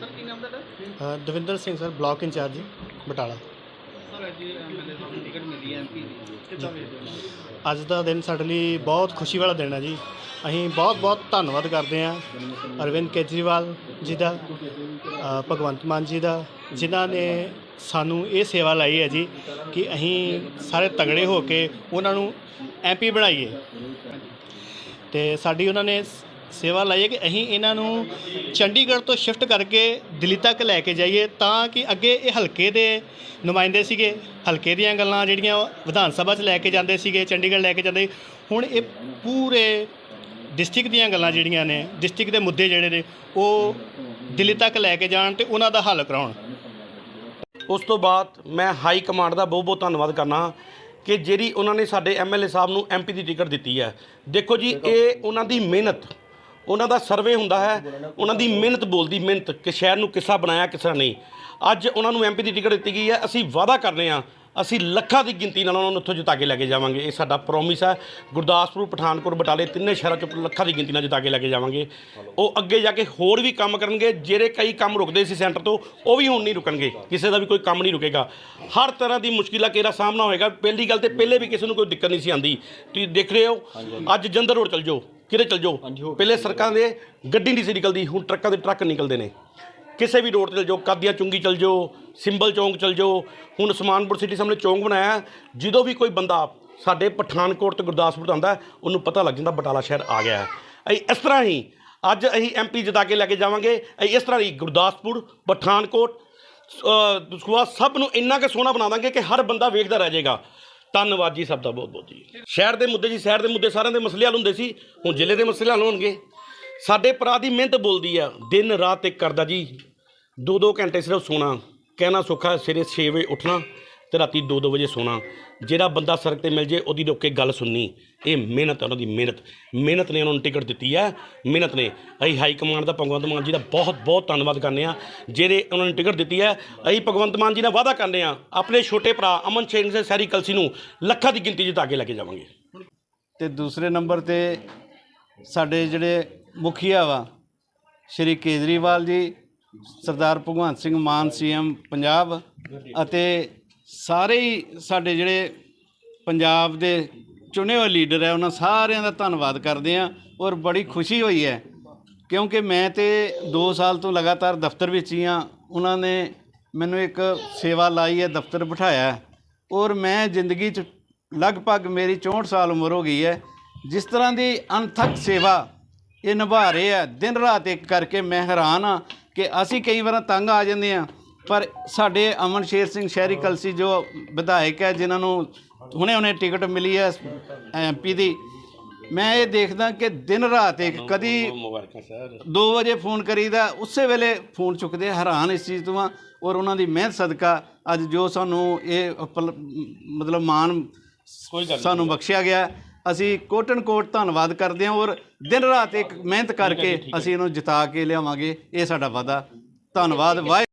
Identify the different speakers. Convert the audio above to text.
Speaker 1: Sir ਕੀ ਨਾਮ ਤੁਹਾਡਾ?
Speaker 2: ਅ, Davinder Singh sir block in charge Batala.
Speaker 1: Sir ਅੱਜ ਐਮਐਲਏ ਸਾਹਿਬ ਨੂੰ ਟਿਕਟ ਮਿਲੀ ਹੈ ਐਮਪੀ ਦੀ। ਕਿੱਦਾਂ ਵੇਖਦੇ ਹੋ?
Speaker 2: ਅੱਜ ਦਾ ਦਿਨ ਸਾਡੇ ਲਈ ਬਹੁਤ ਖੁਸ਼ੀ ਵਾਲਾ ਦਿਨ ਹੈ ਜੀ। ਅਸੀਂ ਬਹੁਤ ਬਹੁਤ ਧੰਨਵਾਦ ਕਰਦੇ ਹਾਂ ਅਰਵਿੰਦ ਕੇਜਰੀਵਾਲ ਜੀ ਦਾ ਅ, ਭਗਵੰਤ ਮਾਨ ਜੀ ਦਾ ਜਿਨ੍ਹਾਂ ਨੇ ਸਾਨੂੰ ਇਹ ਸੇਵਾ ਲਾਈ ਹੈ ਜੀ ਕਿ ਅਸੀਂ ਸਾਰੇ ਤਗੜੇ ਹੋ ਕੇ ਉਹਨਾਂ ਨੂੰ ਐਮਪੀ ਬਣਾਈਏ। ਤੇ ਸਾਡੀ ਉਹਨਾਂ ਨੇ ਸ- ਸੇਵਾ ਲਾਈ ਹੈ ਕਿ ਅਸੀਂ ਇਹਨਾਂ ਨੂੰ ਚੰਡੀਗੜ੍ਹ ਤੋਂ ਸ਼ਿਫਟ ਕਰਕੇ ਦਿੱਲੀ ਤੱਕ ਲੈ ਕੇ ਜਾਈਏ ਤਾਂ ਕਿ ਅੱਗੇ ਇਹ ਹਲਕੇ ਦੇ ਨੁਮਾਇੰਦੇ ਸੀਗੇ, ਹਲਕੇ ਦੀਆਂ ਗੱਲਾਂ ਜਿਹੜੀਆਂ ਵਿਧਾਨ ਸਭਾ 'ਚ ਲੈ ਕੇ ਜਾਂਦੇ ਸੀਗੇ, ਚੰਡੀਗੜ੍ਹ ਲੈ ਕੇ ਜਾਂਦੇ ਹੁਣ ਇਹ ਪੂਰੇ ਡਿਸਟ੍ਰਿਕਟ ਦੀਆਂ ਗੱਲਾਂ ਜਿਹੜੀਆਂ ਨੇ ਡਿਸਟ੍ਰਿਕਟ ਦੇ ਮੁੱਦੇ ਜਿਹੜੇ ਨੇ, ਉਹ ਦਿੱਲੀ ਤੱਕ ਲੈ ਕੇ ਜਾਣ ਤੇ ਉਹਨਾਂ ਦਾ ਹੱਲ ਕਰਾਉਣ।
Speaker 3: ਉਸ ਤੋਂ ਬਾਅਦ ਮੈਂ ਹਾਈ ਕਮਾਂਡ ਦਾ ਬਹੁਤ ਬਹੁਤ ਧੰਨਵਾਦ ਕਰਨਾ ਕਿ ਜਿਹੜੀ ਉਹਨਾਂ ਨੇ ਸਾਡੇ ਐਮਐਲਏ ਸਾਹਿਬ ਨੂੰ ਐਮਪੀ ਦੀ ਟਿਕਟ ਦਿੱਤੀ ਹੈ। ਦੇਖੋ ਜੀ, ਇਹ ਉਹਨਾਂ ਦੀ ਮਿਹਨਤ ਉਹਨਾਂ ਦਾ ਸਰਵੇ ਹੁੰਦਾ ਹੈ, ਉਹਨਾਂ ਦੀ ਮਿਹਨਤ ਬੋਲਦੀ, ਮਿਹਨਤ, ਕਿ ਸ਼ਹਿਰ ਨੂੰ ਕਿਸਾ ਬਣਾਇਆ, ਕਿਸਾ ਨਹੀਂ। ਅੱਜ ਉਹਨਾਂ ਨੂੰ ਐਮਪੀ ਦੀ ਟਿਕਟ ਦਿੱਤੀ ਗਈ ਹੈ, ਅਸੀਂ ਵਾਅਦਾ ਕਰਨੇ ਆ ਅਸੀਂ ਲੱਖਾਂ ਦੀ ਗਿਣਤੀ ਨਾਲ ਉਹਨਾਂ ਨੂੰ ਉੱਥੋਂ ਜਿਤਾ ਕੇ ਲੈ ਕੇ ਜਾਵਾਂਗੇ। ਇਹ ਸਾਡਾ ਪ੍ਰੋਮਿਸ ਹੈ, ਗੁਰਦਾਸਪੁਰ, ਪਠਾਨਕੋਟ, ਬਟਾਲੇ ਤਿੰਨੇ ਸ਼ਹਿਰਾਂ 'ਚ ਲੱਖਾਂ ਦੀ ਗਿਣਤੀ ਨਾਲ ਜਿਤਾ ਕੇ ਲੈ ਕੇ ਜਾਵਾਂਗੇ। ਉਹ ਅੱਗੇ ਜਾ ਕੇ ਹੋਰ ਵੀ ਕੰਮ ਕਰਨਗੇ, ਜਿਹੜੇ ਕਈ ਕੰਮ ਰੁਕਦੇ ਸੀ ਸੈਂਟਰ ਤੋਂ, ਉਹ ਵੀ ਹੁਣ ਨਹੀਂ ਰੁਕਣਗੇ। ਕਿਸੇ ਦਾ ਵੀ ਕੋਈ ਕੰਮ ਨਹੀਂ ਰੁਕੇਗਾ। ਹਰ ਤਰ੍ਹਾਂ ਦੀ ਮੁਸ਼ਕਿਲਾਂ ਕਿਹੜਾ ਸਾਹਮਣਾ ਹੋਏਗਾ? ਪਹਿਲੀ ਗੱਲ ਤੇ ਪਹਿਲੇ ਵੀ ਕਿਸੇ ਨੂੰ ਕੋਈ ਦਿੱਕਤ ਨਹੀਂ ਸੀ ਆਂਦੀ ਤੁਸੀਂ ਦੇਖ ਰਹੇ ਹੋ, ਅੱਜ ਜੰਦਰ ਰੋਡ ਚਲ ਜਾਓ। ਕਿਤੇ ਚਲ ਜਾਓ? ਪਹਿਲੇ ਸੜਕਾਂ ਦੇ ਗੱਡੀ ਨਹੀਂ ਸੀ ਨਿਕਲਦੀ ਹੁਣ ਟਰੱਕਾਂ ਦੇ ਟਰੱਕ ਨਿਕਲਦੇ ਨੇ। ਕਿਸੇ ਵੀ ਰੋਡ ਤੇ ਚਲ ਜਾਓ ਕਾਦੀਆਂ ਚੁੰਗੀ ਚਲ ਜਾਓ ਸਿੰਬਲ ਚੌਂਕ ਚਲ ਜਾਓ ਹੁਣ ਉਸਮਾਨਪੁਰ ਸਿਟੀ ਸਾਹਮਣੇ ਚੌਂਕ ਬਣਾਇਆ। ਜਦੋਂ ਵੀ ਕੋਈ ਬੰਦਾ ਸਾਡੇ ਪਠਾਨਕੋਟ ਤੇ ਗੁਰਦਾਸਪੁਰ ਤੋਂ ਆਉਂਦਾ ਉਹਨੂੰ ਪਤਾ ਲੱਗ ਜਾਂਦਾ ਬਟਾਲਾ ਸ਼ਹਿਰ ਆ ਗਿਆ ਹੈ। ਅਸੀਂ ਇਸ ਤਰ੍ਹਾਂ ਹੀ ਅੱਜ ਅਸੀਂ ਐਮਪੀ ਜਿਤਾ ਕੇ ਲੈ ਕੇ ਜਾਵਾਂਗੇ ਇਸ ਤਰ੍ਹਾਂ ਹੀ ਗੁਰਦਾਸਪੁਰ ਪਠਾਨਕੋਟ ਸਭ ਨੂੰ ਇੰਨਾ ਕਿ ਸੋਹਣਾ ਬਣਾ ਦਾਂਗੇ ਕਿ ਹਰ ਬੰਦਾ ਵੇਖਦਾ ਰਹਿ ਜਾਏਗਾ। ਧੰਨਵਾਦ ਜੀ ਸਭ ਦਾ ਬਹੁਤ ਬਹੁਤ ਜੀ। ਸ਼ਹਿਰ ਦੇ ਮੁੱਦੇ ਜੀ, ਸ਼ਹਿਰ ਦੇ ਮੁੱਦੇ ਸਾਰਿਆਂ ਦੇ ਮਸਲੇ ਹੱਲ ਹੁੰਦੇ ਸੀ, ਹੁਣ ਜ਼ਿਲ੍ਹੇ ਦੇ ਮਸਲੇ ਹੱਲ ਹੋਣਗੇ। ਸਾਡੇ ਭਰਾ ਦੀ ਮਿਹਨਤ ਬੋਲਦੀ ਆ, ਦਿਨ ਰਾਤ ਇੱਕ ਕਰਦਾ ਜੀ। ਦੋ ਦੋ ਘੰਟੇ ਸਿਰਫ ਸੋਣਾ, ਕਹਿਣਾ ਸੌਖਾ ਸਵੇਰੇ 6 ਵਜੇ ਉੱਠਣਾ। ਤੇ ਰਾਤੀ 2-2 ਵਜੇ ਸੋਣਾ। ਜਿਹੜਾ ਬੰਦਾ ਸੜਕ ਤੇ ਮਿਲ ਜੇ, ਉਹਦੀ ਰੁੱਕ ਕੇ ਗੱਲ ਸੁਣਨੀ। ਇਹ ਮਿਹਨਤ ਹੈ ਉਹਨਾਂ ਦੀ ਮਿਹਨਤ। ਮਿਹਨਤ ਨੇ ਉਹਨਾਂ ਨੂੰ ਟਿਕਟ ਦਿੱਤੀ ਹੈ। ਮਿਹਨਤ ਨੇ। ਅਸੀਂ ਹਾਈ ਕਮਾਂਡ ਦਾ ਭਗਵੰਤ ਮਾਨ ਜੀ ਦਾ ਬਹੁਤ ਬਹੁਤ ਧੰਨਵਾਦ ਕਰਨੇ ਆ ਜਿਹੜੇ ਉਹਨਾਂ ਨੂੰ ਟਿਕਟ ਦਿੱਤੀ ਹੈ, ਅਸੀਂ ਭਗਵੰਤ ਮਾਨ ਜੀ ਨਾਲ ਵਾਅਦਾ ਕਰਨੇ ਆ ਆਪਣੇ ਛੋਟੇ ਭਰਾ ਅਮਨ ਸਿੰਘ ਸੈਰੀ ਕਲਸੀ ਨੂੰ ਲੱਖਾਂ ਦੀ ਗਿਣਤੀ ਜਿਤਾ ਕੇ ਲੈ ਕੇ ਜਾਵਾਂਗੇ।
Speaker 4: ਤੇ ਦੂਸਰੇ ਨੰਬਰ ਤੇ ਸਾਡੇ ਜਿਹੜੇ ਮੁਖੀਆ ਵਾ, ਸ਼੍ਰੀ ਕੇਜਰੀਵਾਲ ਜੀ, ਸਰਦਾਰ ਭਗਵੰਤ ਸਿੰਘ ਮਾਨ ਸੀਐਮ ਪੰਜਾਬ ਅਤੇ ਸਾਰੇ ਹੀ ਸਾਡੇ ਜਿਹੜੇ ਪੰਜਾਬ ਦੇ ਚੁਣੇ ਹੋਏ ਲੀਡਰ ਹੈ, ਉਹਨਾਂ ਸਾਰਿਆਂ ਦਾ ਧੰਨਵਾਦ ਕਰਦੇ ਆ ਔਰ ਬੜੀ ਖੁਸ਼ੀ ਹੋਈ ਹੈ ਕਿਉਂਕਿ ਮੈਂ ਤੇ 2 ਸਾਲ ਤੋਂ ਲਗਾਤਾਰ ਦਫ਼ਤਰ ਵਿੱਚ ਹੀ ਆ ਉਹਨਾਂ ਨੇ ਮੈਨੂੰ ਇੱਕ ਸੇਵਾ ਲਾਈ ਹੈ, ਦਫ਼ਤਰ ਬਿਠਾਇਆ ਔਰ ਮੈਂ ਜ਼ਿੰਦਗੀ 'ਚ ਲਗਭਗ ਮੇਰੀ 64 ਸਾਲ ਉਮਰ ਹੋ ਗਈ ਹੈ, ਜਿਸ ਤਰ੍ਹਾਂ ਦੀ ਅਣਥੱਕ ਸੇਵਾ ਇਹ ਨਿਭਾ ਰਹੇ ਆ ਦਿਨ ਰਾਤ ਇੱਕ ਕਰਕੇ ਮੈਂ ਹੈਰਾਨ ਆ ਕਿ ਅਸੀਂ ਕਈ ਵਾਰ ਤੰਗ ਆ ਜਾਂਦੇ ਆ ਪਰ ਸਾਡੇ ਅਮਨ ਸ਼ੇਰ ਸਿੰਘ ਸ਼ਹਿਰੀ ਕਲਸੀ ਜੋ ਵਿਧਾਇਕ ਹੈ ਜਿਨ੍ਹਾਂ ਨੂੰ ਹੁਣੇ ਹੁਣੇ ਟਿਕਟ ਮਿਲੀ ਹੈ ਐਮਪੀ ਦੀ। ਮੈਂ ਇਹ ਦੇਖਦਾ ਕਿ ਦਿਨ ਰਾਤ ਇੱਕ ਕਦੀ
Speaker 3: ਮੁਬਾਰਕਾਂ ਸਰ।
Speaker 4: 2 ਵਜੇ ਫੋਨ ਕਰੀਦਾ ਉਸੇ ਵੇਲੇ ਫੋਨ ਚੁੱਕਦੇ ਹੈਰਾਨ ਇਸ ਚੀਜ਼ ਤੋਂ ਆ ਔਰ ਉਹਨਾਂ ਦੀ ਮਿਹਨਤ ਸਦਕਾ ਅੱਜ ਜੋ ਸਾਨੂੰ ਇਹ ਮਤਲਬ ਮਾਣ ਸਾਨੂੰ ਬਖਸ਼ਿਆ ਗਿਆ। ਅਸੀਂ ਕੋਟਨ ਕੋਟ ਧੰਨਵਾਦ ਕਰਦੇ ਹਾਂ ਔਰ ਦਿਨ ਰਾਤ ਇੱਕ ਮਿਹਨਤ ਕਰਕੇ ਅਸੀਂ ਇਹਨੂੰ ਜਿਤਾ ਕੇ ਲਿਆਵਾਂਗੇ। ਇਹ ਸਾਡਾ ਵਾਦਾ ਧੰਨਵਾਦ। ਵਾਹਿ